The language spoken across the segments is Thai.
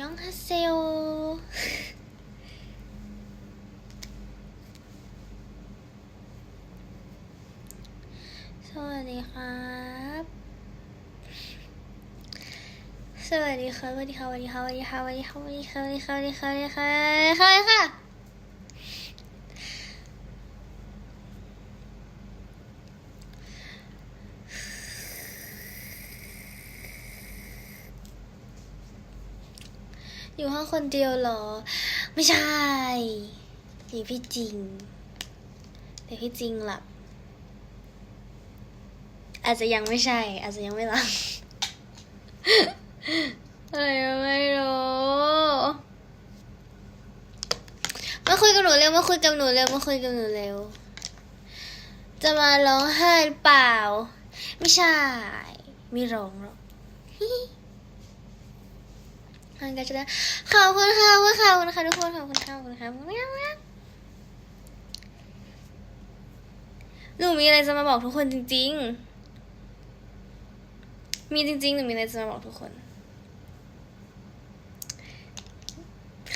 ยองฮาเซลสวัสดีครับสวัสดีครับ สวัสดีครับสวัสดีครับสวัสดีครับสวัสดีครับสวัสดีครับสวัสดีครับสวัสดีครับสวัสดีครับสวัสดีค่ะ อยู่ห้องคนเดียวเหรอ ไม่ใช่อยู่พี่จริง แต่พี่จริงหลับ อาจจะยังไม่ใช่ อาจจะยังไม่หลับอะไรไม่รู้มาคุยกับหนูเร็วมาคุยกับหนูเร็วมาคุยกับหนูเร็ว จะมาร้องไห้เปล่า ไม่ใช่ ไม่ร้องหรอก ทางการจะได้ขอบคุณค่ะขอบคุณค่ะขอบคุณค่ะทุกคนขอบคุณค่ะขอบคุณค่ะขอบคุณค่หนูมีอะไรจะมาบอกทุกคนจริง ๆ มีจริงๆหนูมีอะไรจะมาบอกทุกคน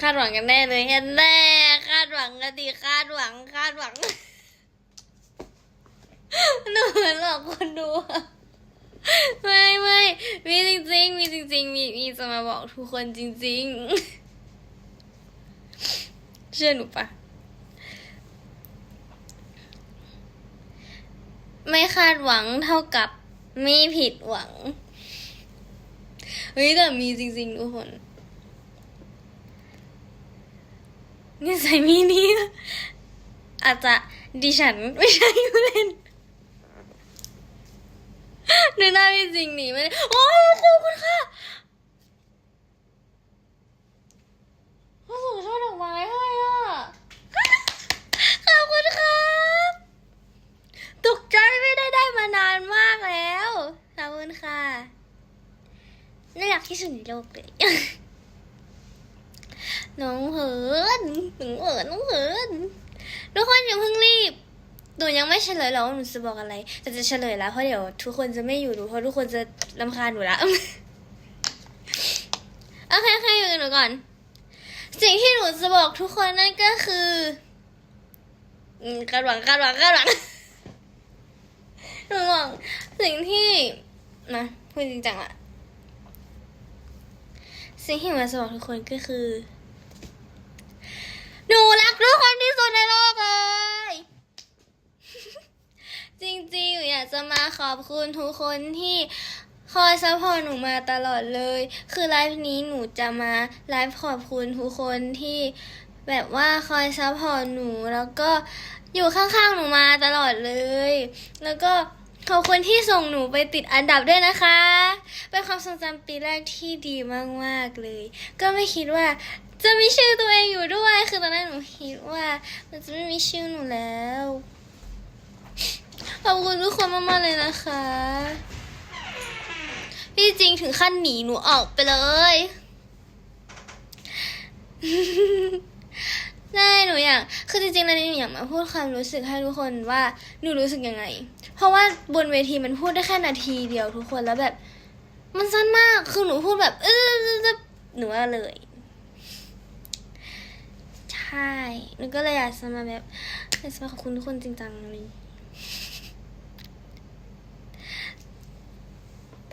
คาดหวังกันแน่เลยแน่คาดหวังกันดีคาดหวังคาดหวังหนูเหมือนหลอกคนดูอะ ไม่ไม่มีจริงๆ มีจริง ๆ มีมีจะมาบอกทุกคนจริง ๆ เชื่อหนูปะไม่คาดหวังเท่ากับไม่ผิดหวัง เฮ้ยแต่มีจริง ๆ ทุกคนนิสัยมีนี้อาจจะดิฉันไม่ใช่เล่น นึกหน้าไม่จริงหนีไม่ได้โอ้ยขอบคุณค่ะพ่อสูงช่อดอกไม้ให้อะ ขอบคุณครับตกใจไม่ได้ได้มานานมากแล้ว ขอบคุณค่ะ น่ารักที่สุดในโลกเลยน้องเหินหนูเหินน้องเหินทุกคนอย่าเพิ่งรีบ หนูยังไม่เฉลยหรอกว่าหนูจะบอกอะไร แต่จะเฉลยแล้วเพราะเดี๋ยวทุกคนจะไม่อยู่ดูเพราะทุกคนจะรำคาญหนูละโอเคโอเคอยู่กับหนูก่อน สิ่งที่หนูจะบอกทุกคนนั่นก็คืออืมคาดหวังคาดหวังคาดหวังหนูหวังสิ่งที่นะพูดจริงจังอะสิ่งที่หนูจะบอกทุกคนก็คือ หนูรักทุกคนที่สุดในโลกเลย จริงๆหนูอยากจะมาขอบคุณทุกคนที่คอยซัพพอร์ตหนูมาตลอดเลย คือไลฟ์นี้หนูจะมาไลฟ์ขอบคุณทุกคนที่แบบว่าคอยซัพพอร์ตหนูแล้วก็อยู่ข้างๆหนูมาตลอดเลย แล้วก็ขอบคุณที่ส่งหนูไปติดอันดับด้วยนะคะ เป็นความทรงจำปีแรกที่ดีมากๆเลย ก็ไม่คิดว่าจะมีชื่อตัวเองอยู่ด้วย คือตอนแรกหนูคิดว่า มันจะไม่มีชื่อหนูแล้ว ขอบคุณทุกคนมากๆเลยนะคะ พี่จริงถึงขั้นหนีหนูออกไปเลยใช่หนูอยาก คือจริงๆแล้วนี่หนูอยากมาพูดความรู้สึกให้ทุกคนว่าหนูรู้สึกยังไง เพราะว่าบนเวทีมันพูดได้แค่นาทีเดียวทุกคนแล้วแบบ มันสั้นมาก คือหนูพูดแบบ เออหนูว่าเลย ใช่ หนูก็เลยอยากจะมาแบบอยากจะมาขอบคุณทุกคนจริงจังเลย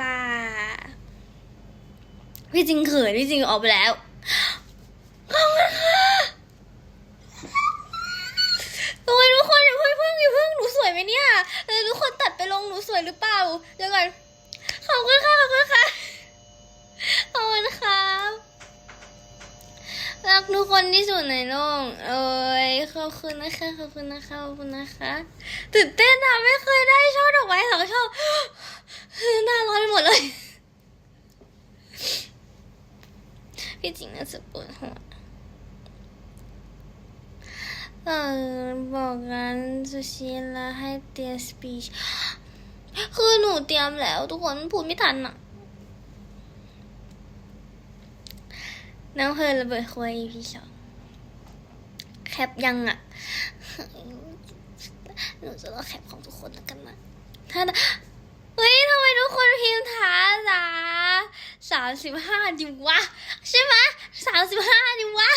ตา พี่จริงเขินพี่จริงออกไปแล้วขอบคุณค่ะโอ้ยทุกคนอย่าเพิ่งเพิ่งอย่าเพิ่งหนูสวยไหมเนี่ยเออทุกคนตัดไปลงหนูสวยหรือเปล่าเดี๋ยวก่อนขอบคุณค่ะขอบคุณค่ะขอบคุณครับรักทุกคนที่สุดในโลกเอ้ยขอบคุณนะคะขอบคุณนะคะขอบคุณนะคะตื่นเต้นอะไม่เคยได้ช่อดอกไม้สองช่อหน้าร้อนไปหมดเลย พี่จริงน่าจะปวดหัวเออบอกกันซูชิลาให้เตรียมสปีชคือหนูเตรียมแล้ว ทุกคนพูดไม่ทันอะน้องเพลินระเบิดครัว EP สองแคปยังอะหนูจะรอแคปของทุกคนแล้วกันนะถ้าเฮ้ยทำไมทุกคนพิมพ์ท้าจ้าสามสิบห้าดิวะ ใช่ไหมสามสิบห้าดิวะ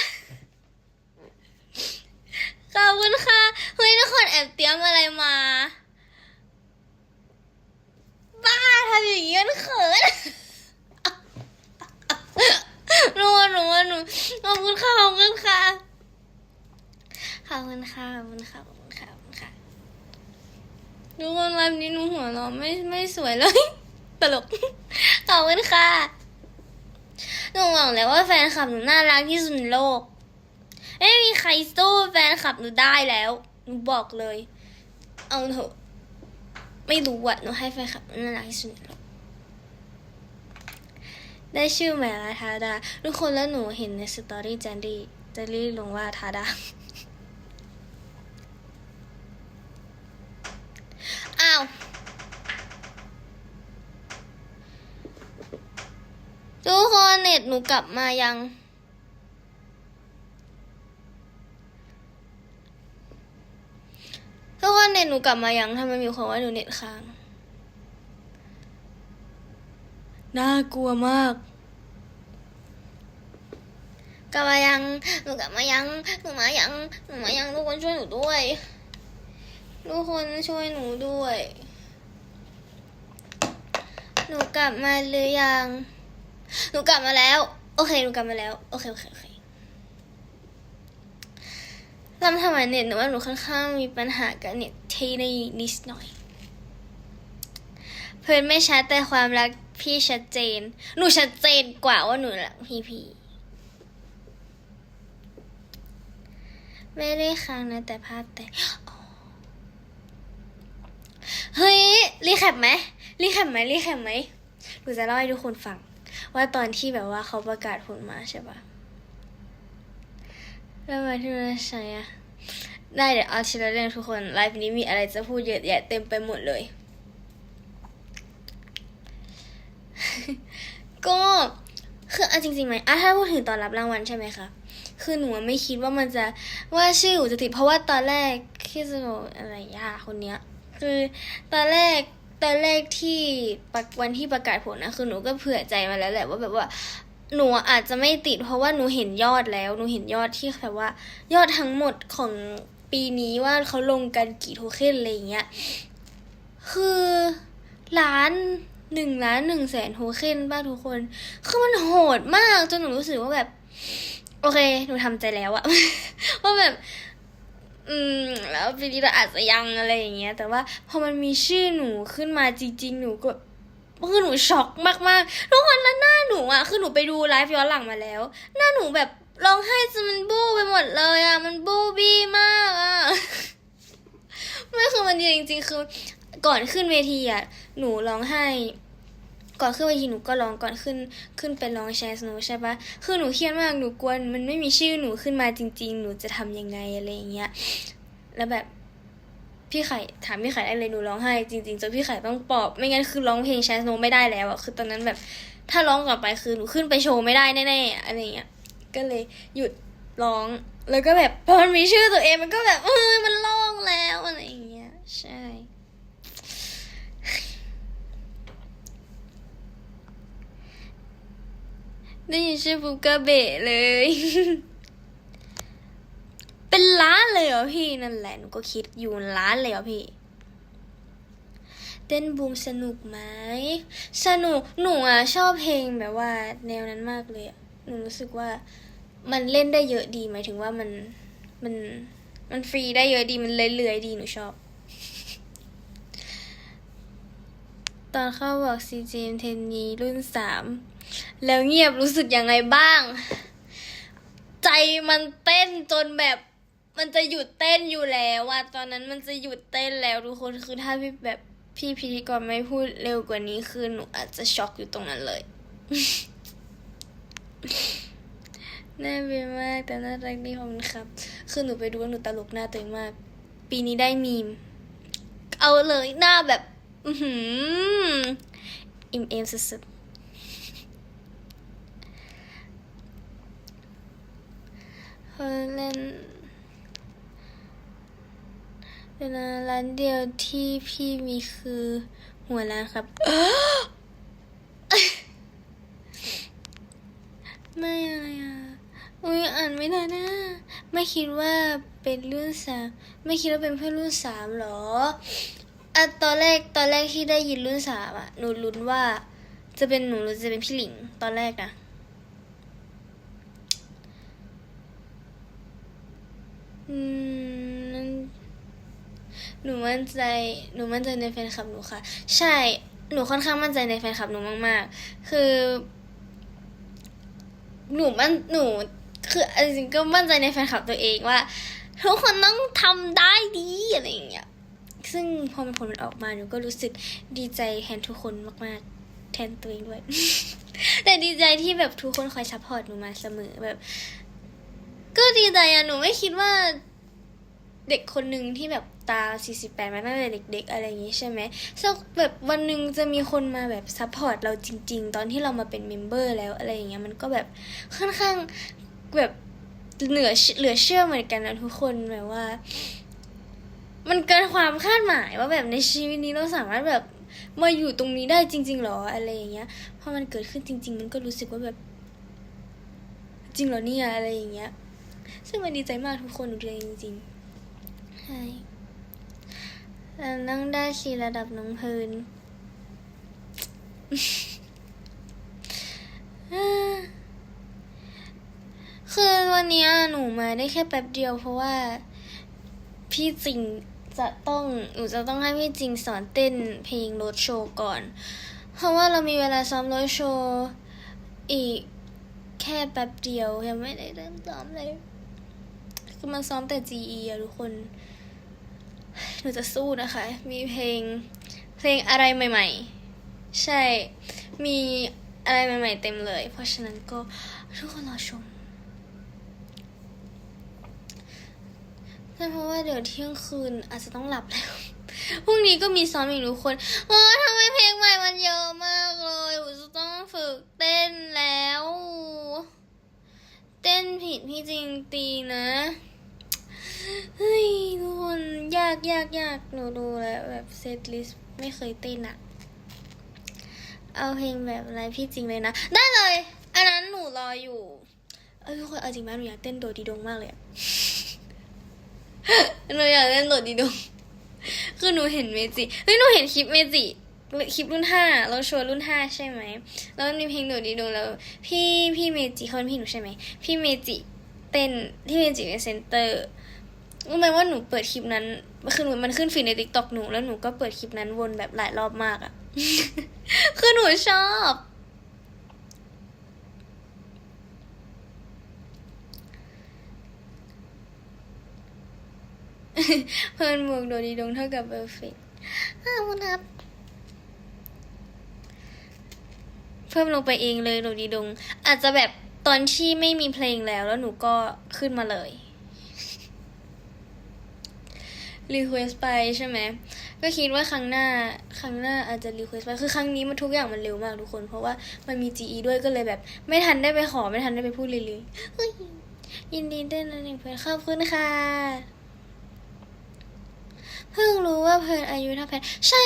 ขอบคุณค่ะเฮ้ยทุกคนแอบเตรียมอะไรมา บ้าทำอย่างนี้มันเขินหนูหนูหนูขอบคุณค่ะขอบคุณค่ะขอบคุณค่ะขอบคุณค่ะขอบคุณค่ะขอบคุณค่ะทุกคนไลฟ์นี้หนูหัวเราะไม่ไม่สวยเลย ตลกขอบคุณค่ะ หนูหวังเลยว่าแฟนคลับหนูน่ารักที่สุดในโลก ไม่มีใครสู้แฟนคลับหนูได้แล้ว หนูบอกเลย เอาเถอะ ไม่รู้อะหนูให้แฟนคลับหนูน่ารักที่สุดในโลก ได้ชื่อใหม่ละทาดา ทุกคนแล้วหนูเห็นในสตอรี่แจนดี้แจนดี้ลงว่าทาดาอ้าว ทุกคนเน็ตหนูกลับมายัง ทุกคนเน็ตหนูกลับมายังทำไมมีคนว่าหนูเน็ตค้าง น่ากลัวมาก กลับมายัง หนูกลับมายัง หนูมายัง หนูมายังทุกคนช่วยหนูด้วย ทุกคนช่วยหนูด้วย หนูกลับมาหรือยัง หนูกลับมาแล้ว โอเค หนูกลับมาแล้ว โอเค โอเค โอเคลำทำไมเน็ตหนูว่าหนูค่อนข้างมีปัญหากับเน็ตที่ในนิดหน่อย เพื่อนไม่ชัดแต่ความรักพี่ชัดเจน หนูชัดเจนกว่าว่าหนูรักพี่พี่ไม่ได้ค้างนะแต่ภาพแต่เฮ้ย รีแคปไหมรีแคปไหมรีแคปไหมหนูจะเล่าให้ทุกคนฟัง ว่าตอนที่แบบว่าเขาประกาศผลมาใช่ปะแล้วมาที่เราใช้อะได้เดี๋ยวเอาทีละเรื่องทุกคนไลฟ์นี้มีอะไรจะพูดเยอะแยะเต็มไปหมดเลย ก็คือเอาจริงๆไหมอะถ้าพูดถึงตอนรับรางวัลใช่ไหมคะคือหนูไม่คิดว่ามันจะว่าชื่อหนูจะติดเพราะว่าตอนแรกที่จะบอกอะไรยาคนเนี้ย คือตอนแรก ตอนแรกที่วันที่ประกาศผลนะคือหนูก็เผื่อใจมาแล้วแหละว่าแบบว่าหนูอาจจะไม่ติดเพราะว่าหนูเห็นยอดแล้วหนูเห็นยอดที่แบบว่า ยอดทั้งหมดของปีนี้ว่าเขาลงกันกี่โทเค็นอะไรเงี้ยคือล้านหนึ่งล้านหนึ่งแสนโทเค็นบ้าทุกคน คือมันโหดมากจนหนูรู้สึกว่าแบบ โอเค หนูทำใจแล้วอะว่าแบบ อืม แล้วปีนี้เราอาจจะยังอะไรอย่างเงี้ย แต่ว่าพอมันมีชื่อหนูขึ้นมาจริง ๆ หนูก็คือหนูช็อกมากๆทุกคนแล้วหน้าหนูอะคือหนูไปดูไลฟ์ย้อนหลังมาแล้ว หน้าหนูแบบร้องไห้จนมันบู้ไปหมดเลยอะ มันบู้บี้มากอะไม่คือมันดีจริงๆคือก่อนขึ้นเวทีอะหนูร้องไห้ ก่อนขึ้นเวทีหนูก็ร้องก่อนขึ้นขึ้นไปร้องแชร์สโนใช่ปะคือหนูเครียดมากหนูกลัวมันไม่มีชื่อหนูขึ้นมาจริง ๆ หนูจะทำยังไงอะไรอย่างเงี้ยแล้วแบบพี่ไข่ถามพี่ไข่ได้เลยหนูร้องไห้จริงๆจนพี่ไข่ต้องปอบ ไม่งั้นคือร้องเพลงแชร์สโนไม่ได้แล้วอะคือตอนนั้นแบบถ้าร้องต่อไปคือหนูขึ้นไปโชว์ไม่ได้แน่ๆอะไรเงี้ยก็เลยหยุดร้องแล้วก็แบบพอมันมีชื่อตัวเองมันก็แบบเออมันร้องแล้วอะไรอย่างเงี้ยใช่ ได้ยินชื่อปุ๊บก็เบะเลย เป็นล้านเลยเหรอพี่นั่นแหละหนูก็คิดอยู่ล้านเลยเหรอพี่ เต้นบูมสนุกไหม สนุกหนูอะชอบเพลงแบบว่า แนวนั้นมากเลยอะหนูรู้สึกว่า มันเล่นได้เยอะดีหมายถึงว่ามันมันมันฟรีได้เยอะดีมันเลื่อยๆดีหนูชอบ ตอนเข้าบอก CGM เทนนีรุ่นสาม แล้วเงียบรู้สึกยังไงบ้าง ใจมันเต้นจนแบบมันจะหยุดเต้นอยู่แล้วอะตอนนั้นมันจะหยุดเต้นแล้วทุกคนคือถ้าพี่แบบพี่พิธีกรไม่พูดเร็วกว่านี้คือหนูอาจจะช็อกอยู่ตรงนั้นเลยน่าเบียมากแต่น่ารักดีขอบคุณครับ คือหนูไปดูว่าหนูตลกหน้าตัวเองมาก ปีนี้ได้มีม เอาเลยหน้าแบบ อือหืออิ่มเอมสุดๆ เฮ้ยเล่นเดี๋ยวนะร้านเดียวที่พี่มีคือหัวร้านครับ ไม่อะไรอะ อุ้ยอ่านไม่ได้นะ ไม่คิดว่าเป็นรุ่นสามไม่คิดว่าเป็นเพื่อนรุ่นสามหรออะตอนแรกตอนแรกที่ได้ยินรุ่นสามอะหนูลุ้นว่า จะเป็นหนูหรือจะเป็นพี่หลิงตอนแรกนะ อืมหนูมั่นใจ หนูมั่นใจในแฟนคลับหนูค่ะ ใช่ หนูค่อนข้างมั่นใจในแฟนคลับหนูมาก ๆ คือ หนูมั่นหนู คืออจริงก็มั่นใจในแฟนคลับตัวเองว่าทุกคนต้องทำได้ดีอะไรอย่างเงี้ย ซึ่งพอมันผลมันออกมาหนูก็รู้สึกดีใจแทนทุกคนมากๆ แทนตัวเองด้วย แต่ดีใจที่แบบทุกคนคอยซัพพอร์ตหนูมาเสมอแบบ ก็ดีใจอะหนูไม่คิดว่า เด็กคนหนึ่งที่แบบตา 48 มาตั้งแต่เด็ก ๆ อะไรอย่างงี้ใช่ไหมสักแบบวันหนึ่งจะมีคนมาแบบซัพพอร์ตเราจริง ๆ ตอนที่เรามาเป็นเมมเบอร์แล้วอะไรอย่างเงี้ยมันก็แบบค่อนข้างแบบเหนือเหลือเชื่อเหมือนกันนะทุกคนแบบว่า มันเกินความคาดหมายว่าแบบในชีวิตนี้เราสามารถแบบมาอยู่ตรงนี้ได้จริง ๆหรออะไรอย่างเงี้ยพอมันเกิดขึ้นจริง ๆ มันก็รู้สึกว่าแบบ จริงเหรอเนี่ยอะไรอย่างเงี้ย ซึ่งมันดีใจมากทุกคนดูเลยจริงๆใช่แล้วนั่งได้ชีระดับน้องเพลินคือวันเนี้ยหนูมาได้แค่แป๊บเดียว เพราะว่าพี่จริงจะต้องหนูจะต้องให้พี่จริงสอนเต้นเพลงรถโชว์ก่อน เพราะว่าเรามีเวลาซ้อมรถโชว์อีกแค่แป๊บเดียวยังไม่ได้เริ่มซ้อมเลย คือมันซ้อมแต่ GE อะทุกคน หนูจะสู้นะคะ มีเพลง เพลงอะไรใหม่ ๆ ใช่ มีอะไรใหม่ ๆ เต็มเลย เพราะฉะนั้นก็ทุกคนรอชมแต่เพราะว่าเดี๋ยวเที่ยงคืนอาจจะต้องหลับแล้ว พรุ่งนี้ก็มีซ้อมอีกทุกคนเออทำไมเพลงใหม่มันเยอะมากเลยหนูจะต้องฝึกเต้นแล้ว ต้นผิดพี่จริงตีนะ เฮ้ย ทุกคนยากยากยากหนูดูแล้วแบบเซตลิสไม่เคยเต้นอะเอาเพลงแบบอะไรพี่จริงเลยนะ ได้เลย อันนั้นหนูรออยู่ เออทุกคนเอาจริงไหมหนูอยากเต้นโดดดีดงมากเลยหนูอยากเต้นโดดดีดงคือหนูเห็นเมจิ เฮ้ยหนูเห็นคลิปเมจิ คลิปรุ่นห้าเราโชว์รุ่นห้าใช่ไหมแล้วมันมีเพลงโดดดีดงแล้ว พี่พี่เมจิเขาเป็นพี่หนูใช่ไหมพี่เมจิเต้นที่เมจิเป็นเซนเตอร์รู้ไหมว่าหนูเปิดคลิปนั้นคือหนูมันขึ้นฟีดในติ๊กต็อกหนูแล้วหนูก็เปิดคลิปนั้นวนแบบหลายรอบมากอะคือหนูชอบ เพิ่นบวกโดดีดงเท่ากับเ e อร์เฟกขอบคุณครับ เพิ่มลงไปเองเลยโดดีดง อาจจะแบบตอนที่ไม่มีเพลงแล้วแล้วหนูก็ขึ้นมาเลยรีเควสไปใช่ไหม ก็คิดว่าครั้งหน้าครั้งหน้าอาจจะรีเควสไป คือครั้งนี้มันทุกอย่างมันเร็วมากทุกคน เพราะว่ามันมี GE ด้วยก็เลยแบบ ไม่ทันได้ไปขอไม่ทันได้ไปพูดเลยเลยยินดีด้วยนะหนึ่งเพื่อนขอบคุณค่ะ เพิ่งรู้ว่าเพลินอายุเท่าแพทใช่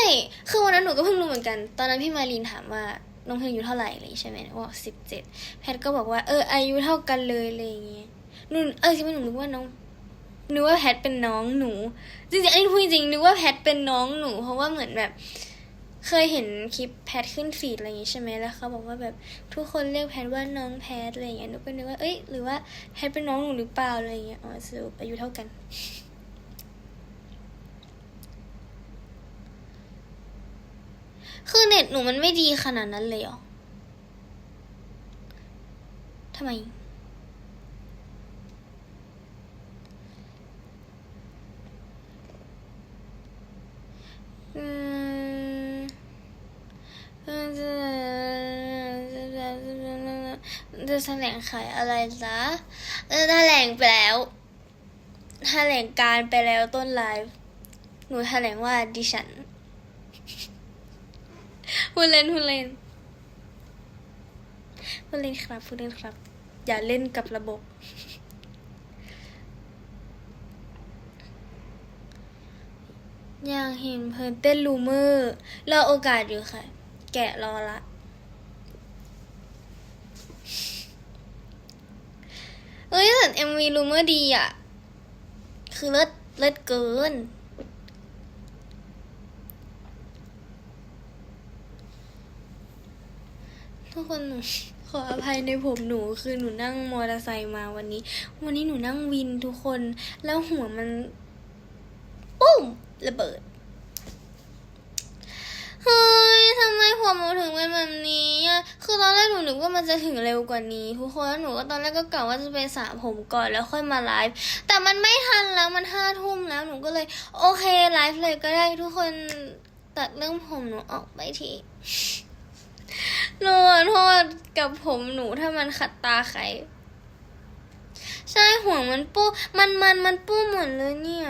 คือวันนั้นหนูก็เพิ่งรู้เหมือนกัน ตอนนั้นพี่มารีนถามว่า น้องเพลินอายุเท่าไหร่อะไรอย่างงี้ใช่ไหมว่าสิบเจ็ดแพทก็บอกว่าเอออายุเท่ากันเลยอะไรอย่างเงี้ยหนูเออจริงๆหนูนึกว่าน้องนึกว่าแพทเป็นน้องหนู จริงๆอันนี้พูดจริงนึกว่าแพทเป็นน้องหนู เพราะว่าเหมือนแบบ เคยเห็นคลิปแพทขึ้นฟีดอะไรอย่างงี้ใช่ไหมแล้วเขาบอกว่าแบบทุกคนเรียกแพทว่าน้องแพทอะไรอย่างเงี้ยหนูก็นึกว่าเอ้ยหรือว่าแพทเป็นน้องหนูหรือเปล่าอะไรอย่างเงี้ยอ๋อสรุปอายุเท่ากัน คือเน็ตหนูมันไม่ดีขนาดนั้นเลยเหรอทำไม อืมจะแถลงขายอะไรจ๊ะแถลงไปแล้วแถลงการไปแล้วต้นไลฟ์ หนูแถลงว่าดิฉัน พูดเล่นพูดเล่นพูดเล่นครับพูดเล่นครับ อย่าเล่นกับระบบ อยากเห็นเพลินเต้นลูเมอร์รอโอกาสอยู่ค่ะ แกะรอละ MV รูเมอร์ดีอะ คือเลิศเลิศเกิน ทุกคนขออภัยในผมหนูคือหนูนั่งมอเตอร์ไซค์มาวันนี้ วันนี้หนูนั่งวินทุกคน แล้วหัวมันปุ้มระเบิดเฮ้ยทำไมผมหนูถึงเป็นแบบนี้อะคือตอนแรกหนูนึกว่ามันจะถึงเร็วกว่านี้ ทุกคนแล้วหนูก็ตอนแรกก็กะว่าจะไปสระผมก่อนแล้วค่อยมาไลฟ์แต่มันไม่ทันแล้วมันห้าทุ่มแล้วหนูก็เลย โอเคไลฟ์เลยก็ได้ทุกคนตัดเรื่องผมหนูออกไปที หนูขอโทษกับผมหนูถ้ามันขัดตาใคร ใช่หัวมันปูมันมันมันปูหมดเลยเนี่ย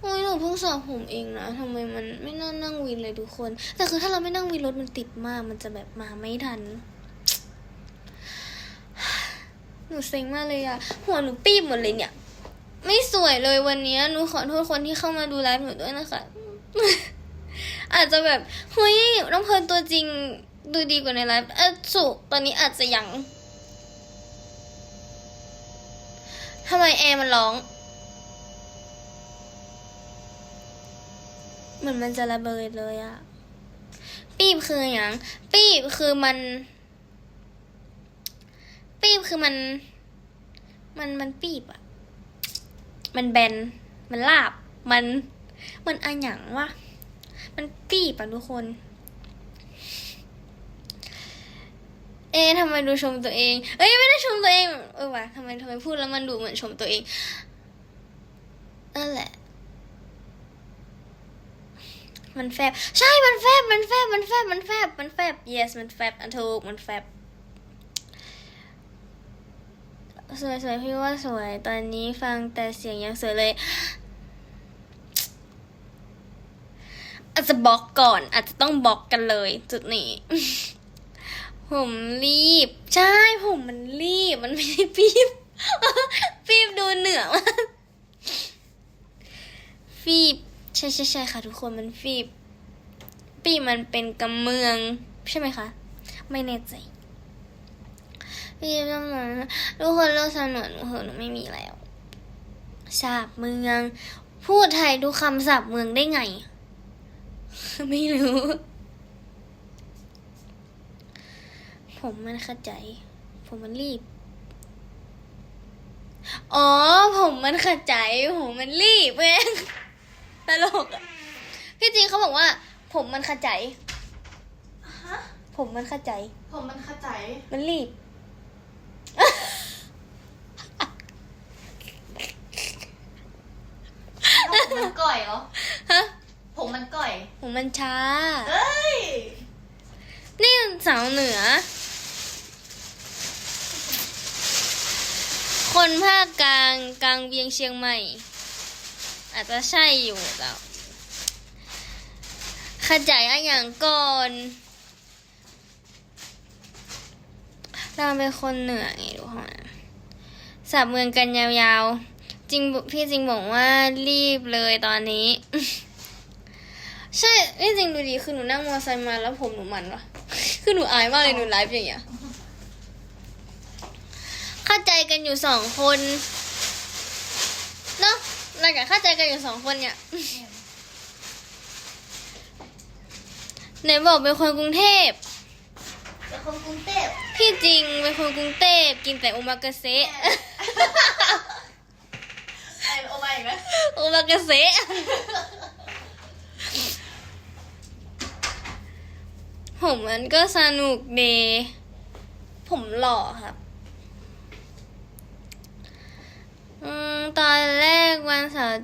โอ้ยหนูเพิ่งสระผมเองนะทำไมมันไม่น่านั่งวินเลยทุกคน แต่คือถ้าเราไม่นั่งวินรถมันติดมาก มันจะแบบมาไม่ทัน หนูเซ็งมากเลยอะหัวหนูปีบหมดเลยเนี่ย ไม่สวยเลยวันนี้หนูขอโทษคนที่เข้ามาดูไลฟ์หนูด้วยนะคะ อาจจะแบบเฮ้ยน้องเพลิร์นตัวจริงดูดีกว่าในไลฟ์เออสุตอนนี้อาจจะยังทำไมแอร์มันร้อง เหมือนมันจะระเบิดเลยอะปีบคืออย่างปีบคือมัน ปีบคือมัน มันมันปีบอะมันแบน มันลาบ มัน มันอะหยังวะ มันปีบอะทุกคน เอ๊ะทำไมดูชมตัวเอง เอ้ยไม่ได้ชมตัวเอง เออวะทำไมทำไมพูดแล้วมันดูเหมือนชมตัวเองนั่นแหละ มันแฟบ ใช่ มันแฟบ มันแฟบ มันแฟบ มันแฟบ มันแฟบ yes มันแฟบอันถูกมันแฟบสวยสวยพี่ว่าสวย ตอนนี้ฟังแต่เสียงยังสวยเลย อาจจะบล็อกก่อน อาจจะต้องบล็อกกันเลย จุดนี้ ผมรีบ ใช่ผมมันรีบ มันไม่ได้ปีบปีบดูเหนือมากฟีบ ใช่ใช่ใช่ค่ะ ทุกคนมันฟีบ ปีบมันเป็นกำเมือง ใช่ไหมคะ ไม่แน่ใจพี่จำนวนทุกคนเลิกสนวนหนูเหอะหนูไม่มีแล้วสาบเมือง พูดไทยดูคำสาบเมืองได้ไง ไม่รู้ ผมมันเข้าใจ ผมมันรีบ อ๋อ ผมมันขัดใจ ผมมันรีบเองตลกอะพี่จริงเขาบอกว่า ผมมันขัดใจ ฮะ ผมมันขัดใจ ผมมันขจายมันรีบ ผมมันก่อยเหรอ ฮะ ผมมันก่อย ผมมันช้า เอ้ย นี่สาวเหนือ คนภาคกลางกลางเวียงเชียงใหม่ อาจจะใช่อยู่แต่ขจายอะอย่างก่อนเราเป็นคนเหนือไงทุกคนสับเมืองกันยาวๆ จริงพี่จริงบอกว่ารีบเลยตอนนี้ ใช่นี่จริงดูดีคือหนูนั่งมอเตอร์ไซค์มาแล้วผมหนูมันวะคือหนูอายมากเลยหนูไลฟ์อย่างเงี้ย เข้าใจกันอยู่สองคนเนาะเราอยากเข้าใจกันอยู่สองคนเนี่ยไหนบอกเป็นคนกรุงเทพ เป็นคนกรุงเทพ พี่จริงเป็นคนกรุงเทพกินแต่โอมากาเสะไอโอมาอีกไหมโอมากาเสะ ผมมันก็สนุกดีผมหล่อครับอตอนแรกวันเสาร์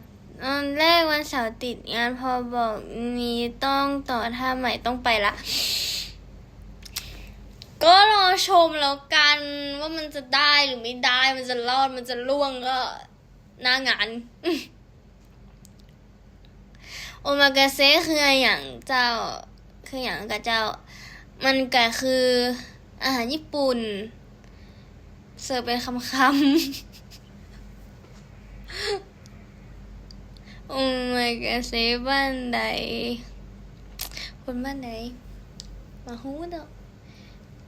ตอนแรกวันเสาร์ติดงานพอบอกมีต้องต่อท่าใหม่ต้องไปละ ก็รอชมแล้วกันว่ามันจะได้หรือไม่ได้มันจะรอดมันจะล่วงก็หน้างานโอมากาเซคืออย่างเจ้า คืออย่างกับเจ้า มันก็คืออาหารญี่ปุ่น เสิร์ฟเป็นคำคำๆโอมากาเซบ้านใดคนบ้านใดมาฮู้ดอก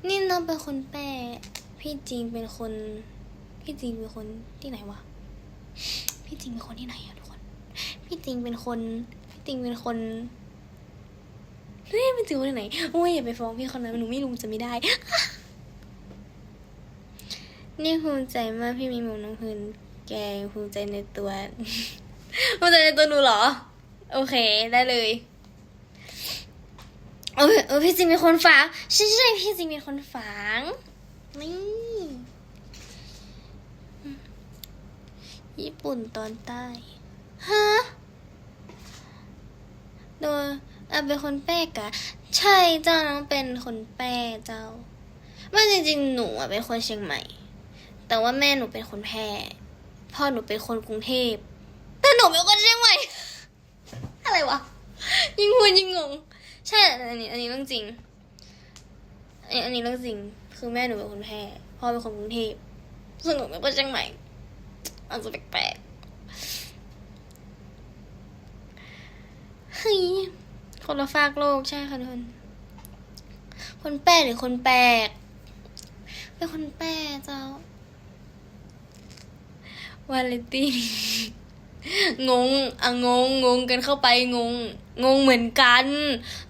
นี่น้องเป็นคนแปลพี่จริงเป็นคน พี่จริงเป็นคนที่ไหนวะ พี่จริงเป็นคนที่ไหนอะทุกคน พี่จริงเป็นคน พี่จริงเป็นคน เฮ้ยเป็นจริงคนไหนโอ้ยอย่าไปฟ้องพี่คนนั้นหนูไม่รู้จะไม่ได้ นี่ภูมิใจมากพี่มีหมวกน้องพื้นแกภูมิใจในตัวภูมิใจในตัวหนูเหรอ โอเคได้เลยเออเอพี่จิงเป็นคนฝางใช่ใช่พี่จิงเป็นคนฝางนี่ญี่ปุ่นตอนใต้ฮะโดย อะเป็นคนแป้กะ ใช่เจ้าน้องเป็นคนแป้เจ้าไม่จริงๆ หนูอะเป็นคนเชียงใหม่ แต่ว่าแม่หนูเป็นคนแพร่พ่อหนูเป็นคนกรุงเทพ แต่หนูเป็นคนเชียงใหม่ อะไรวะ ยิ่งพูดยิ่งงง ใช่ อันนี้ อันนี้เรื่องจริง อันนี้อันนี้เรื่องจริง คือแม่หนูเป็นคนแพร่พ่อเป็นคนกรุงเทพส่วนหนูเป็นคนเชียงใหม่อาจจะแปลกๆเฮ้ย คนละฟากโลกใช่ค่ะทุกคน คนแปลกหรือคนแปลก เป็นคนแปลเจ้าวาเลนตินงงอะงงงงกันเข้าไปงง งงเหมือนกัน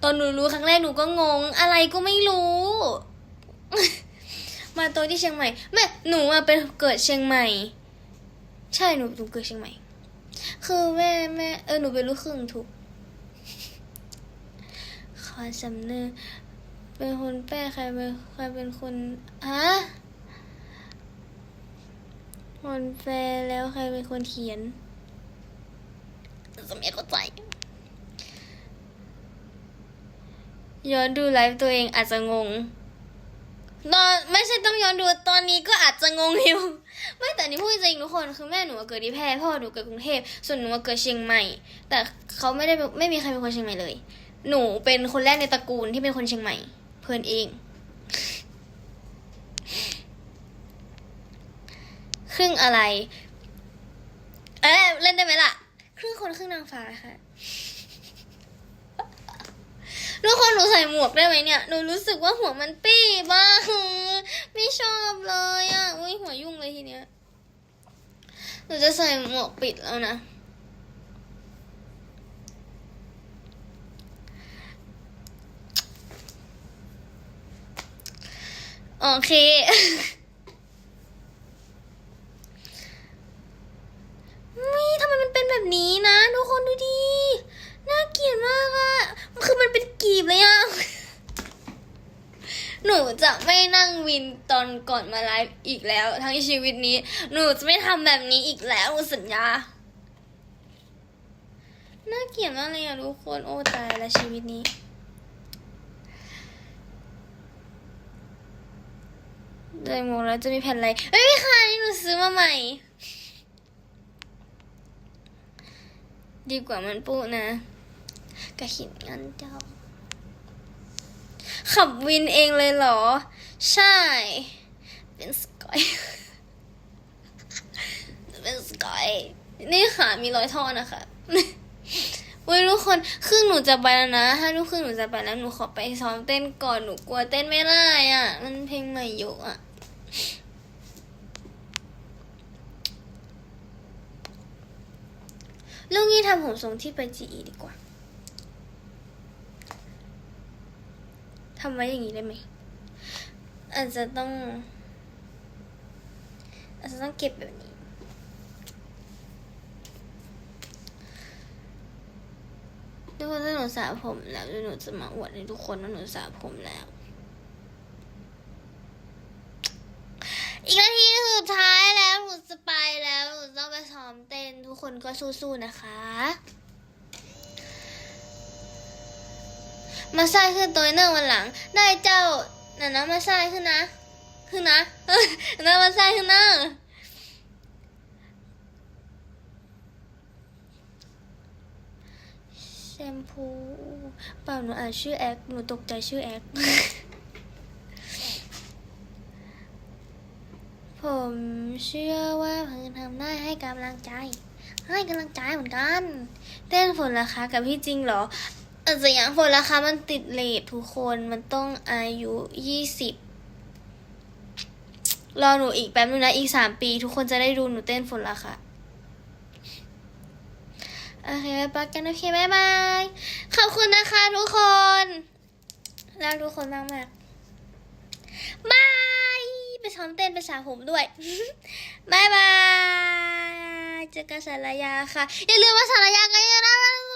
ตอนหนูรู้ครั้งแรกหนูก็งง อะไรก็ไม่รู้ มาโตที่เชียงใหม่แม่หนูอะเป็นเกิดเชียงใหม่ ใช่หนูหนูเกิดเชียงใหม่ คือแม่แม่เออหนูเป็นลูกครึ่งถูก ขอสำเนึกเป็นคนแป้ใครเป็นใครเป็นคนฮะคนแปลแล้วใครเป็นคนเขียนจะไม่เข้าใจ ย้อนดูไลฟ์ตัวเองอาจจะงงตอนไม่ใช่ต้องย้อนดูตอนนี้ก็อาจจะงงอยู่ ไม่แต่นี่พูดจริงทุกคนคือแม่หนูเกิดที่แพร่พ่อหนูเกิดกรุงเทพส่วนหนูเกิดเชียงใหม่ แต่เขาไม่ได้ไม่มีใครเป็นคนเชียงใหม่เลย หนูเป็นคนแรกในตระกูลที่เป็นคนเชียงใหม่ เพื่อนเอง ครึ่งอะไร เอ้เล่นได้ไหมล่ะ ครึ่งคนครึ่งนางฟ้าค่ะทุกคนหนูใส่หมวกได้ไหมเนี่ย หนูรู้สึกว่าหัวมันปี้บ้างไม่ชอบเลยอะ อุ้ยหัวยุ่งเลยทีเนี้ย หนูจะใส่หมวกปิดแล้วนะ โอเคนี่ทำไมมันเป็นแบบนี้นะทุกคนดูดีน่าเกลียดมากอะคือมันเป็นกีบเลยอะหนูจะไม่นั่งวินตอนก่อนมาไลฟ์อีกแล้ว ทั้งชีวิตนี้ หนูจะไม่ทำแบบนี้อีกแล้วหนูสัญญา น่าเกลียดมากเลยอะทุกคน โอ้ตายแล้วชีวิตนี้ ได้หมดแล้วจะมีแผ่นอะไรไม่มีค่ะนี่หนูซื้อมาใหม่ ดีกว่ามันปูนะกระหินงันเจ้า ขับวินเองเลยเหรอ ใช่ เป็นสกอย เป็นสกอย นี่ค่ะ มีรอยท่อนะคะเว้ยทุกคนครึ่งหนูจะไปแล้วนะถ้าลูกครึ่งหนูจะไปแล้วหนูขอไปซ้อมเต้นก่อนหนูกลัวเต้นไม่ได้อะ มันเพลงใหม่อยู่อะ ลูกนี้ทำผมทรงที่ไปจีอีดีกว่าทำไว้อย่างนี้ได้ไหม อาจจะต้อง อาจจะต้องเก็บแบบนี้ ทุกคนถ้าหนูสระผมแล้วเดี๋ยวหนูจะมาอวดให้ทุกคนว่าหนูสระผมแล้ว อีกนาทีสุดท้ายแล้วหนูจะไปแล้วหนูต้องไปซ้อมเต้นทุกคนก็สู้ๆนะคะ มาใส่ขึ้นตัวเนื่องวันหลัง ได้เจ้าน่ะนะมาใส่ขึ้นนะ ขึ้นนะนะมาใส่ขึ้นนะแชมพูเปล่าหนูอ่านชื่อแอคหนูตกใจชื่อแอค ผมเชื่อว่าเพิ่งทำได้ให้กำลังใจ ให้กำลังใจเหมือนกัน เต้นฝนราคากับพี่จริงเหรออาจจะอย่างฝนราคามันติดเลททุกคนมันต้องอายุยี่สิบรอหนูอีกแป๊บนึงนะอีกสามปี ทุกคนจะได้ดูหนูเต้นฝนละค่ะโอเคไปปักกันโอเคบายบายขอบคุณนะคะทุกคนรักทุกคนมากมากบาย ไปซ้อมเต้นไปสระผมด้วยบายบายเจอกันสารยาค่ะ อย่าลืมมาสารยากันเยอะนะ